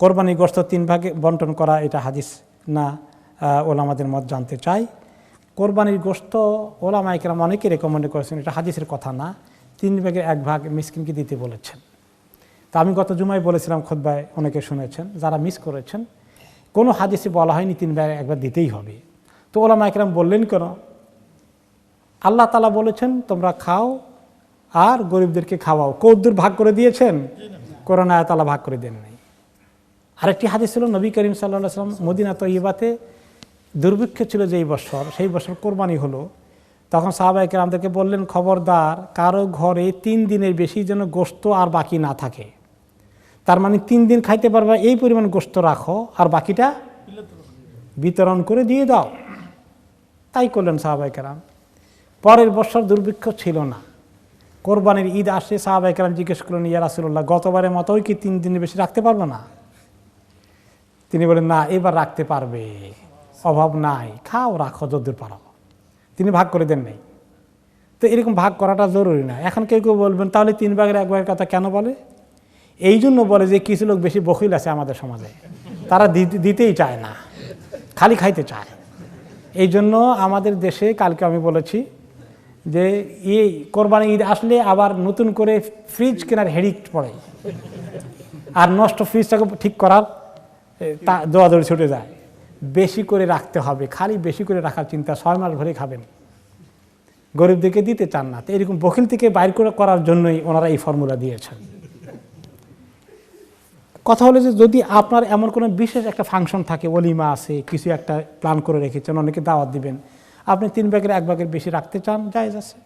কোরবানি গোস্ত তিন ভাগে বন্টন করা এটা হাদিস না ওলামাদের মত জানতে চাই। কোরবানির গোস্ত ওলামা একরাম অনেকে রেকমেন্ড করেছেন এটা হাদিসের কথা না তিন ভাগের এক ভাগ মিসকিনকে দিতে বলেছেন। তা আমি গত জুমায় বলেছিলাম খোদ্বায় অনেকে শুনেছেন যারা মিস করেছেন কোনো হাদিসে বলা হয়নি তিন ভাগ একবার দিতেই হবে। তো ওলামা একরাম বললেন কেন? আল্লাহ তালা বলেছেন তোমরা খাও আর গরিবদেরকে খাওয়াও। কৌদ্দুর ভাগ করে দিয়েছেন? করোনা তালা ভাগ করে দেন নাই আরেকটি হাদিস ছিল নবী করিম সাল্লাহ সাল্লাম মদিনা তৈবাতে দুর্ভিক্ষ ছিল যেই বছর, সেই বছর কোরবানি হলো। তখন সাহাবাহিক আমাদেরকে বললেন, খবরদার, কারও ঘরে তিন দিনের বেশি যেন গোস্ত আর বাকি না থাকে। তার মানে তিন দিন খাইতে পারবা, এই পরিমাণ গোস্ত রাখো, আর বাকিটা বিতরণ করে দিয়ে দাও। তাই করলেন সাহাবাহিকেরাম পরের বছর দুর্ভিক্ষ ছিল না। কোরবানির ঈদ আসে সাহাবাহিকেরাম জিজ্ঞেস করলেন, ইয়া রাসুল্লাহ গতবারের মতোই কি তিন দিনের বেশি রাখতে পারব না? তিনি বলেন, না, এবার রাখতে পারবে। অভাব নাই। খাও, রাখো, যদ্দূর পারো। তিনি ভাগ করে দেন নাই। তো এরকম ভাগ করাটা জরুরি না। এখন কেউ কেউ বলবেন, তাহলে তিন ভাগের এক ভাগের কথা কেন বলে? এই জন্য বলে যে, কিছু লোক বেশি বকিল আছে আমাদের সমাজে। তারা দিতে- দিতেই চায় না। খালি খাইতে চায়। এই জন্য আমাদের দেশে কালকে আমি বলেছি যে এই কোরবানি ঈদ আসলে আবার নতুন করে ফ্রিজ কেনার হেডিক পড়ে। আর নষ্ট ফ্রিজটাকে ঠিক করার তা দৌড়াদৌড়ি ছুটে যায়। বেশি করে রাখতে হবে, খালি বেশি করে রাখার চিন্তা, ছয় মাস ভরে খাবেন। গরিবদেরকে দিতে চান না। তো এরকম বকিল থেকে বাইর করে করার জন্যই ওনারা এই ফর্মুলা দিয়েছেন। কথা হলো যে যদি আপনার এমন কোনো বিশেষ একটা ফাংশন থাকে, অলিমা আছে, কিছু একটা প্ল্যান করে রেখেছেন, অনেকে দাওয়াত দিবেন, আপনি তিন ব্যাগের এক ব্যাগের বেশি রাখতে চান, জায়েজ আছে।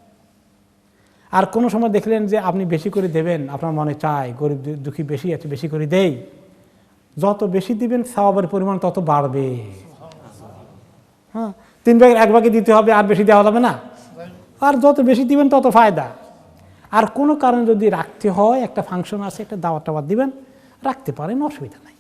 আর কোনো সময় দেখলেন যে আপনি বেশি করে দেবেন, আপনার মনে চায়, গরিব দুঃখী বেশি আছে, বেশি করে দেই। যত বেশি দিবেন সাবাবের পরিমাণ তত বাড়বে। হ্যাঁ তিন ভাগের এক ভাগে দিতে হবে, আর বেশি দেওয়া যাবে না। আর যত বেশি দিবেন, তত ফায়দা। আর কোনো কারণে যদি রাখতে হয়, একটা ফাংশন আছে, একটা টাওয়াত দিবেন, রাখতে পারেন, অসুবিধা নাই।